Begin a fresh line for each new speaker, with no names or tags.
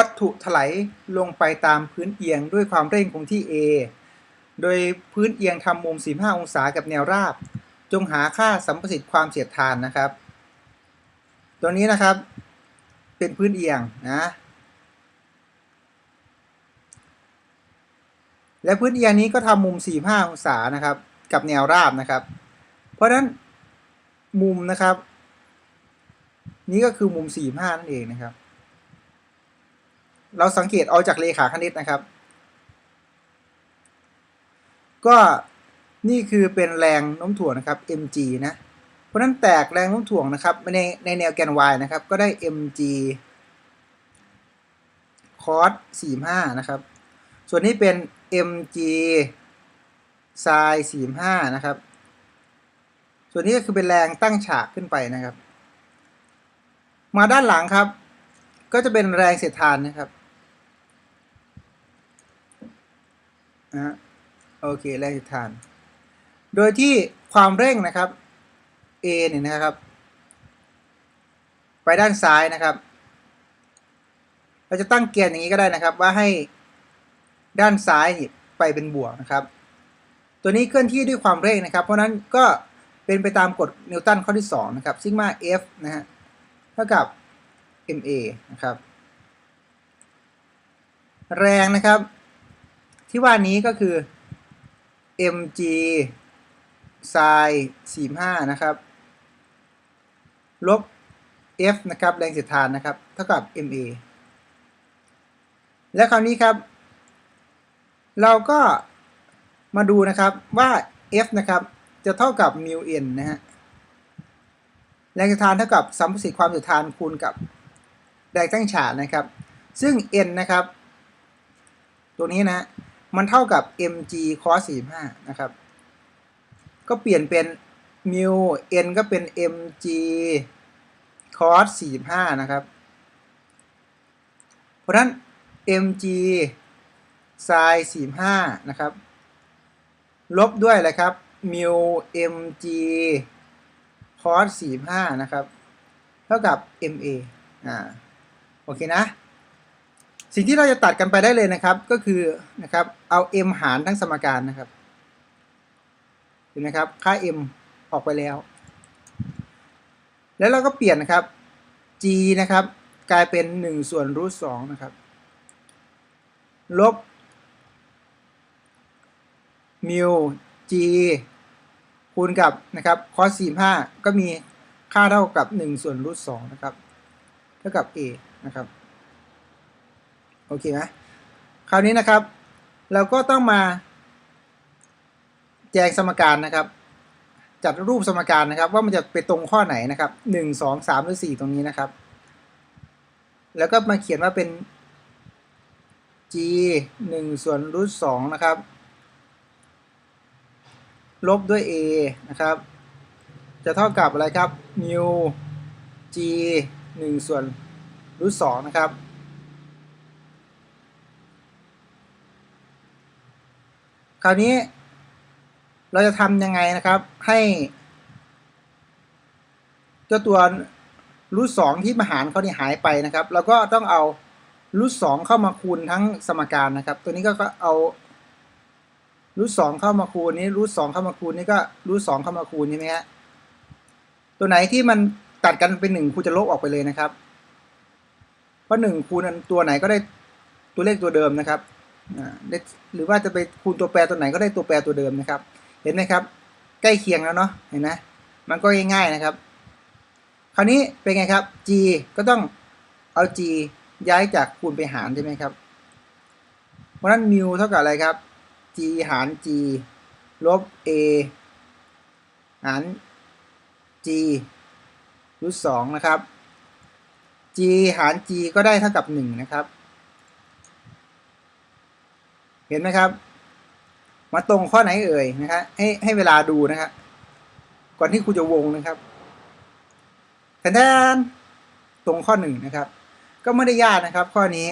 วัตถุถลายลงไปตามพื้นเอียงด้วยความเร่งคงที่ a โดยพื้นเอียงทำมุม 45 องศากับแนวราบ จงหาค่าสัมประสิทธิ์ความเสียดทานนะครับ ตัวนี้นะครับเป็นพื้นเอียงนะ และพื้นเอียงนี้ก็ทำมุม 45 องศานะครับ กับแนวราบนะครับ เพราะฉะนั้นมุมนะครับ นี้ก็คือมุม 45 นั่นเองนะครับ เราสังเกตเอาจากเลขาคณิตนะครับ ก็นี่คือเป็นแรงโน้มถ่วงนะครับ mg นะ เพราะฉะนั้นแตกแรงโน้มถ่วงนะครับในในแนวแกน y นะครับ ก็ได้ mg cos 45 นะครับ ส่วนนี้เป็น mg sin 45 นะครับ ส่วนนี้ก็คือเป็นแรงตั้งฉากขึ้นไปนะครับ มาด้านหลังครับ ก็จะเป็นแรงเสียดทานนะครับ นะโอเคแรงเสียดทาน โดยที่ความเร่งนะครับ A เนี่ยนะครับ ไปด้านซ้ายนะครับ เราจะตั้งเกณฑ์อย่างนี้ก็ได้นะครับ ว่าให้ด้านซ้ายไปเป็นบวกนะครับ ตัวนี้เคลื่อนที่ด้วยความเร่งนะครับ เพราะนั้นก็เป็นไปตามกฎนิวตันข้อที่ 2 นะครับซิกมา F นะฮะเท่ากับ ma นะครับ แรงนะครับ ที่ว่านี้ก็คือ mg sin 45 นะครับ ลบ f นะครับ แรงเสียดทานนะครับ เท่ากับ ma และคราวนี้ครับ เราก็มาดูนะครับว่า f นะครับ จะเท่ากับ mu n นะฮะ แรงเสียดทานเท่ากับสัมประสิทธิ์ความเสียดทานคูณกับแรงตั้งฉากนะครับ ซึ่ง n นะครับ ตัวนี้นะ มันเท่ากับ mg cos 45 นะครับ ก็เปลี่ยนเป็น mu n ก็เป็น mg cos 45 นะครับ เพราะนั้น mg sin 45 นะครับ ลบด้วยอะไรครับ mu mg cos 45 นะครับ เท่ากับ ma อ่า โอเคนะ สิ่งที่เราจะตัดกันไปได้เลยนะครับ ก็คือนะครับเอา m หารทั้งสมการนะครับเห็นไหมครับค่า m ออกไปแล้ว แล้วเราก็เปลี่ยนนะครับ g นะครับ กลายเป็น 1 ส่วนรูทสองนะครับ ลบมิว g คูณกับนะครับ cos 45 ก็มีค่าเท่ากับ 1 ส่วนรูทสองนะครับ เท่ากับ a นะครับ โอเคไหมคราวนี้นะครับ เราก็ต้องมา แจงสมการนะครับ จัดรูปสมการนะครับ ว่ามันจะไปตรงข้อไหนนะครับหนึ่งสองสามหรือสี่ตรงนี้นะครับ แล้วก็มาเขียนว่าเป็น g หนึ่งส่วนรูทสองนะครับ ลบด้วย a นะครับ จะเท่ากับอะไรครับ mu g หนึ่งส่วนรูทสองนะครับ คราวนี้ เราจะทำยังไงนะครับ ให้เจ้าตัวรูทสองที่มาหารเขาเนี่หายไปนะครับ เราก็ต้องเอารูทสองเข้ามาคูณทั้งสมการนะครับ ตัวนี้ก็เอารูทสองเข้ามาคูณนี้รูทสองเข้ามาคูณนี่ก็รูทสองเข้ามาคูณใช่ไหมฮะตัวไหนที่มันตัดกันเป็นหนึ่งครูจะลบออกไปเลยนะครับ เพราะหนึ่งคูณตัวไหนก็ได้ตัวเลขตัวเดิมนะครับ หรือว่าจะไปคูณตัวแปรตัวไหนก็ได้ตัวแปรตัวเดิมนะครับ เห็นไหมครับ ใกล้เคียงแล้วเนาะเห็นไหมมันก็ง่ายๆนะครับ คราวนี้เป็นไงครับ g ก็ต้องเอา g ย้ายจากคูณไปหารใช่ไหมครับ เพราะนั้นมิวเท่ากับอะไรครับ g หาร g ลบ a หาร g รูทสองนะครับ g หาร g ก็ได้เท่ากับหนึ่งนะครับ เห็นไหมครับ มาตรงข้อไหนเอ่ยนะครับให้ให้เวลาดูนะครับ ก่อนที่ครูจะวงนะครับแทนตรงข้อหนึ่งนะครับ ก็ไม่ได้ยากนะครับ ข้อนี้